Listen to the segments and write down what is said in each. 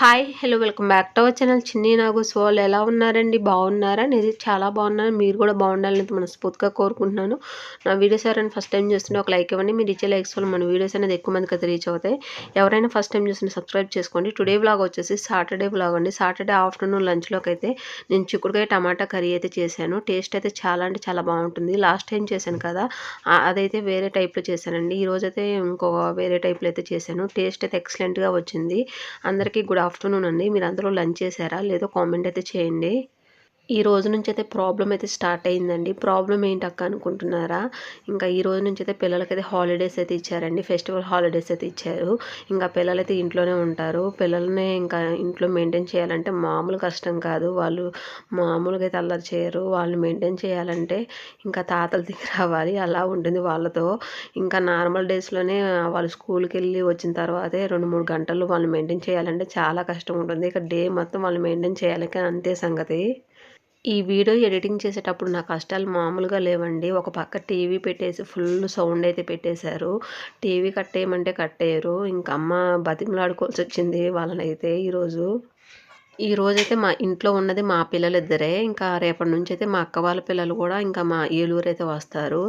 Hi hello welcome back to our channel. Chinni Nagu so వాళ్ళు ఎలా ఉన్నారండి? బాగున్నారా? నేను చాలా బాగున్నాను. మీరు కూడా బాగుండాలని మనస్ఫూర్తిగా కోరుకుంటున్నాను. నా వీడియోస్ ఎవరైనా ఫస్ట్ టైం చూస్తుంటే ఒక లైక్ ఇవ్వండి. మీరు ఇచ్చే లైక్స్ వల్ల మన వీడియోస్ అనేది ఎక్కువ మందికి అయితే రీచ్ అవుతాయి. ఎవరైనా ఫస్ట్ టైం చూసిన సబ్స్క్రైబ్ చేసుకోండి. టుడే బ్లాగ్ వచ్చేసి సాటర్డే బ్లాగ్ అండి. సాటర్డే ఆఫ్టర్నూన్ లంచ్లోకి అయితే నేను చిక్కుడుకాయ టమాటా కర్రీ అయితే చేశాను. టేస్ట్ అయితే చాలా అంటే చాలా బాగుంటుంది. లాస్ట్ టైం చేశాను కదా అదైతే వేరే టైప్లో చేశానండి. ఈరోజైతే ఇంకో వేరే టైప్లో అయితే చేశాను. టేస్ట్ అయితే ఎక్సలెంట్గా వచ్చింది. అందరికీ గుడ్ ఆఫ్టర్నూన్ అండి. మీరు అందరూ లంచ్ చేశారా? లేదో కామెంట్ అయితే చేయండి. ఈ రోజు నుంచి అయితే ప్రాబ్లం అయితే స్టార్ట్ అయిందండి. ప్రాబ్లం ఏంటి అక్క అనుకుంటున్నారా? ఇంకా ఈ రోజు నుంచి అయితే పిల్లలకైతే హాలిడేస్ అయితే ఇచ్చారండి. ఫెస్టివల్ హాలిడేస్ అయితే ఇచ్చారు. ఇంకా పిల్లలైతే ఇంట్లోనే ఉంటారు. పిల్లల్ని ఇంకా ఇంట్లో మెయింటైన్ చేయాలంటే మామూలు కష్టం కాదు. వాళ్ళు మామూలుగా అయితే అల్లరి చేయరు. వాళ్ళు మెయింటైన్ చేయాలంటే ఇంకా తాతల దగ్గర రావాలి. అలా ఉంటుంది వాళ్ళతో. ఇంకా నార్మల్ డేస్లోనే వాళ్ళు స్కూల్కి వెళ్ళి వచ్చిన తర్వాతే రెండు మూడు గంటలు వాళ్ళు మెయింటైన్ చేయాలంటే చాలా కష్టం ఉంటుంది. ఇక డే మొత్తం వాళ్ళు మెయింటైన్ చేయాలి. కానీ అంతే సంగతి. ఈ వీడియో ఎడిటింగ్ చేసేటప్పుడు నా కష్టాలు మామూలుగా లేవండి. ఒక పక్క టీవీ పెట్టేసి ఫుల్ సౌండ్ అయితే పెట్టేశారు. టీవీ కట్టేయమంటే కట్టేయరు. ఇంకా అమ్మ బతిమలాడుకోవాల్సి వచ్చింది వాళ్ళనైతే ఈరోజు. ఈ రోజైతే మా ఇంట్లో ఉన్నది మా పిల్లలిద్దరే. ఇంకా రేపటి నుంచి అయితే మా అక్క వాళ్ళ పిల్లలు కూడా ఇంకా మా ఏలూరు అయితే వస్తారు.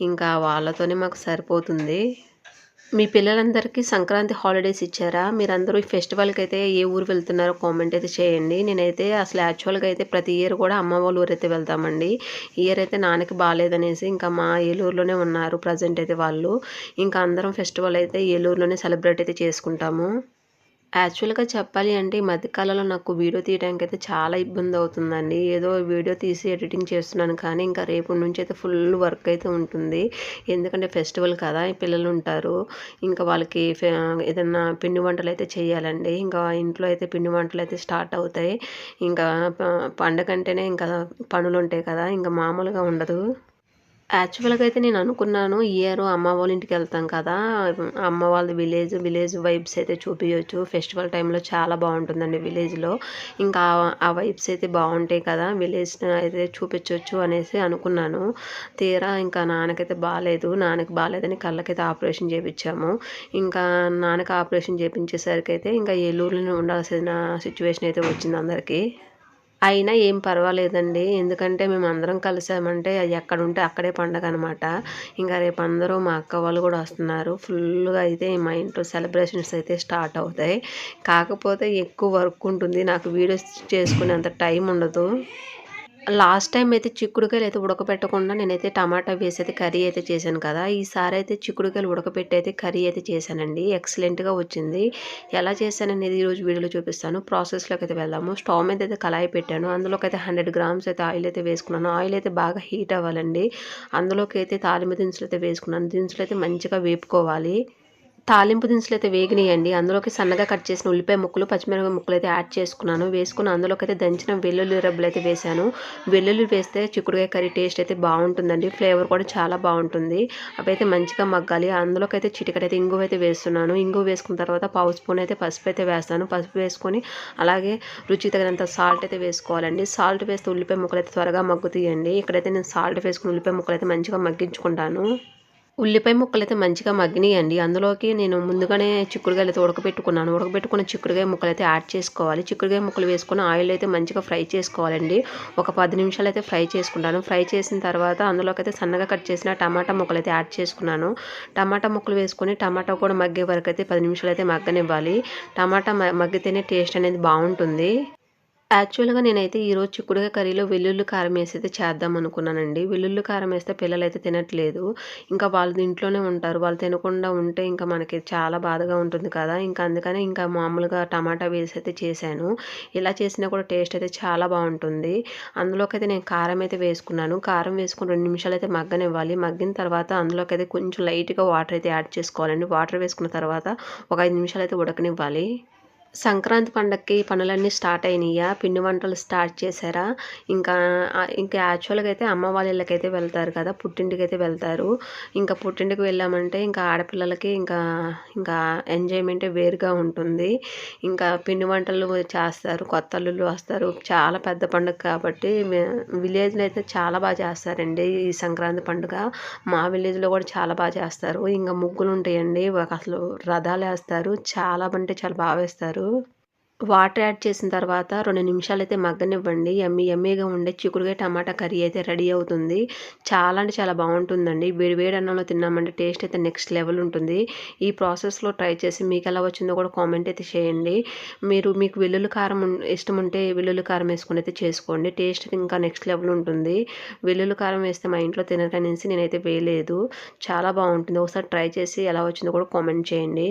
ఇంకా వాళ్ళతోనే మాకు సరిపోతుంది. మీ పిల్లలందరికీ సంక్రాంతి హాలిడేస్ ఇచ్చారా? మీరందరూ ఈ ఫెస్టివల్కి అయితే ఏ ఊరు వెళ్తున్నారో కామెంట్ అయితే చేయండి. నేనైతే అసలు యాక్చువల్గా అయితే ప్రతి ఇయర్ కూడా అమ్మ వాళ్ళ ఊరు అయితే వెళ్తామండి. ఈ ఇయర్ అయితే నాన్నకి బాగాలేదనేసి ఇంకా మా ఏలూరులోనే ఉన్నారు ప్రజెంట్ అయితే వాళ్ళు. ఇంకా అందరం ఫెస్టివల్ అయితే ఏలూరులోనే సెలబ్రేట్ అయితే చేసుకుంటాము. యాక్చువల్గా చెప్పాలి అంటే ఈ మధ్యకాలంలో నాకు వీడియో తీయడానికి అయితే చాలా ఇబ్బంది అవుతుందండి ఏదో వీడియో తీసి ఎడిటింగ్ చేస్తున్నాను కానీ ఇంకా రేపు నుంచి అయితే ఫుల్ వర్క్ అయితే ఉంటుంది. ఎందుకంటే ఫెస్టివల్ కదా పిల్లలు ఉంటారు. ఇంకా వాళ్ళకి ఫె- ఏదైనా పిండి వంటలు అయితే చేయాలండి. ఇంకా ఇంట్లో అయితే పిండి వంటలు అయితే స్టార్ట్ అవుతాయి. ఇంకా పండగ అంటేనే ఇంకా పనులు ఉంటాయి కదా ఇంకా మామూలుగా ఉండదు. యాక్చువల్గా అయితే నేను అనుకున్నాను ఇయర్ అమ్మ వాళ్ళ ఇంటికి వెళ్తాం కదా అమ్మ వాళ్ళ విలేజ్ విలేజ్ వైబ్స్ అయితే చూపించవచ్చు ఫెస్టివల్ టైంలో చాలా బాగుంటుందండి విలేజ్లో. ఇంకా ఆ- వైబ్స్ అయితే బాగుంటాయి కదా విలేజ్ అయితే చూపించవచ్చు అనేసి అనుకున్నాను. తీరా ఇంకా నాన్నకైతే బాగాలేదు నాన్నకి బాగాలేదని కళ్ళకైతే ఆపరేషన్ చేయించాము ఇంకా నాన్నకి ఆపరేషన్ చేయించేసరికి అయితే ఇంకా ఏలూరులో ఉండాల్సిన సిచ్యువేషన్ అయితే వచ్చింది అందరికీ. అయినా ఏం పర్వాలేదండి. ఎందుకంటే మేము అందరం కలిసామంటే అది ఎక్కడ ఉంటే అక్కడే పండగ అనమాట ఇంకా రేపు అందరూ మా అక్క వాళ్ళు కూడా వస్తున్నారు. ఫుల్గా అయితే మా ఇంట్లో సెలబ్రేషన్స్ అయితే స్టార్ట్ అవుతాయి. కాకపోతే ఎక్కువ వర్క్ ఉంటుంది. నాకు వీడియోస్ చేసుకునేంత టైం ఉండదు. లాస్ట్ టైం అయితే చిక్కుడుకాయలు అయితే ఉడకబెట్టకుండా నేనైతే టమాటా వేసి అయితే కర్రీ అయితే చేశాను కదా ఈసారి అయితే చిక్కుడుకాయలు ఉడకబెట్టి అయితే కర్రీ అయితే చేశానండి. ఎక్సలెంట్గా వచ్చింది. ఎలా చేశాననేది ఈరోజు వీడియోలో చూపిస్తాను. ప్రాసెస్లోకి అయితే వెళ్దాము. స్టవ్ మీద అయితే కళాయి పెట్టాను. అందులోకి అయితే హండ్రెడ్ గ్రామ్స్ అయితే ఆయిల్ అయితే వేసుకున్నాను. ఆయిల్ అయితే బాగా హీట్ అవ్వాలండి. అందులోకి అయితే తాలింపు దినుసులు అయితే వేసుకున్నాను. దినుసులు అయితే మంచిగా వేపుకోవాలి. తాలింపు దినుసులు అయితే వేగినాయండి. అందులోకి సన్నగా కట్ చేసిన ఉల్లిపాయ ముక్కలు పచ్చిమిరపకాయ ముక్కలు అయితే యాడ్ చేసుకున్నాను. వేసుకుని అందులోకి అయితే దంచిన వెల్లుల్లి రబ్బులు అయితే వేశాను. వెల్లుల్లి వేస్తే చిక్కుడుకాయ కర్రీ టేస్ట్ అయితే బాగుంటుందండి. ఫ్లేవర్ కూడా చాలా బాగుంటుంది. అవి అయితే మంచిగా మగ్గాలి. అందులోకి అయితే చిటికడైతే ఇంగువ అయితే వేస్తున్నాను. ఇంగువ వేసుకున్న తర్వాత పావు స్పూన్ అయితే పసుపు అయితే వేస్తాను. పసుపు వేసుకొని అలాగే రుచి తగినంత సాల్ట్ అయితే వేసుకోవాలండి. సాల్ట్ వేస్తే ఉల్లిపాయ ముక్కలు అయితే త్వరగా మగ్గుతాయండి. ఇక్కడైతే నేను సాల్ట్ వేసుకుని ఉల్లిపాయ ముక్కలు అయితే మంచిగా మగ్గించుకుంటాను. ఉల్లిపాయ ముక్కలు అయితే మంచిగా మగ్గినాయండి. అందులోకి నేను ముందుగానే చిక్కుడుకాయలు అయితే ఉడకబెట్టుకున్నాను. ఉడకబెట్టుకున్న చిక్కుడుకాయ ముక్కలు అయితే యాడ్ చేసుకోవాలి. చిక్కుడుకాయ ముక్కలు వేసుకుని ఆయిల్ అయితే మంచిగా ఫ్రై చేసుకోవాలండి. ఒక పది నిమిషాలు అయితే ఫ్రై చేసుకుంటాను. ఫ్రై చేసిన తర్వాత అందులోకి అయితే సన్నగా కట్ చేసిన టమాటా ముక్కలు అయితే యాడ్ చేసుకున్నాను. టమాటా ముక్కలు వేసుకొని టమాటా కూడా మగ్గే వరకు అయితే పది నిమిషాలు అయితే మగ్గనివ్వాలి. టమాటా మ- మగ్గితేనే టేస్ట్ అనేది బాగుంటుంది. యాక్చువల్గా నేనైతే ఈరోజు చిక్కుడుగా కర్రీలో వెల్లుల్లి కారం వేసి అయితే చేద్దాం అనుకున్నానండి. వెల్లుల్లి కారం వేస్తే పిల్లలు అయితే తినట్లేదు. ఇంకా వాళ్ళు ఇంట్లోనే ఉంటారు. వాళ్ళు తినకుండా ఉంటే ఇంకా మనకి చాలా బాధగా ఉంటుంది కదా. ఇంకా అందుకనే ఇంకా మామూలుగా టమాటా వేసి అయితే చేశాను. ఇలా చేసినా కూడా టేస్ట్ అయితే చాలా బాగుంటుంది. అందులోకి అయితే నేను కారం అయితే వేసుకున్నాను. కారం వేసుకుని రెండు నిమిషాలు అయితే మగ్గనివ్వాలి. మగ్గిన తర్వాత అందులోకి అయితే కొంచెం లైట్గా వాటర్ అయితే యాడ్ చేసుకోవాలండి. వాటర్ వేసుకున్న తర్వాత ఒక ఐదు నిమిషాలు అయితే ఉడకనివ్వాలి. సంక్రాంతి పండగకి పనులన్నీ స్టార్ట్ అయినాయా? పిండి వంటలు స్టార్ట్ చేశారా? ఇంకా ఇంకా యాక్చువల్గా అయితే అమ్మ వాళ్ళ ఇళ్ళకైతే వెళ్తారు కదా పుట్టింటికి అయితే వెళ్తారు. ఇంకా పుట్టింటికి వెళ్ళామంటే ఇంకా ఆడపిల్లలకి ఇంకా ఇంకా ఎంజాయ్మెంట్ వేరుగా ఉంటుంది. ఇంకా పిండి వంటలు చేస్తారు కొత్త అల్లుళ్ళు వస్తారు. చాలా పెద్ద పండుగ కాబట్టి విలేజ్లో అయితే చాలా బాగా చేస్తారండి ఈ సంక్రాంతి పండుగ. మా విలేజ్లో కూడా చాలా బాగా చేస్తారు. ఇంకా ముగ్గులు ఉంటాయండి అసలు రథాలు వేస్తారు. చాలా అంటే చాలా బాగా వేస్తారు. వాటర్ యాడ్ చేసిన తర్వాత రెండు నిమిషాలు అయితే మగ్గనివ్వండి. ఎమ్మి ఎమ్మీగా ఉండే చిక్కుడుగా టమాటా కర్రీ అయితే రెడీ అవుతుంది. చాలా అంటే చాలా బాగుంటుందండి. వేడి అన్నంలో తిన్నామంటే టేస్ట్ అయితే నెక్స్ట్ లెవెల్ ఉంటుంది. ఈ ప్రాసెస్లో ట్రై చేసి మీకు ఎలా వచ్చిందో కూడా కామెంట్ అయితే చేయండి. మీరు మీకు వెల్లుల్లి కారం ఇష్టం ఉంటే వెల్లుల్లి కారం వేసుకుని అయితే చేసుకోండి. టేస్ట్ ఇంకా నెక్స్ట్ లెవెల్ ఉంటుంది. వెల్లుల్లి కారం వేస్తే మా ఇంట్లో తినటనేసి నేనైతే వేయలేదు. చాలా బాగుంటుంది. ఒకసారి ట్రై చేసి ఎలా వచ్చిందో కూడా కామెంట్ చేయండి.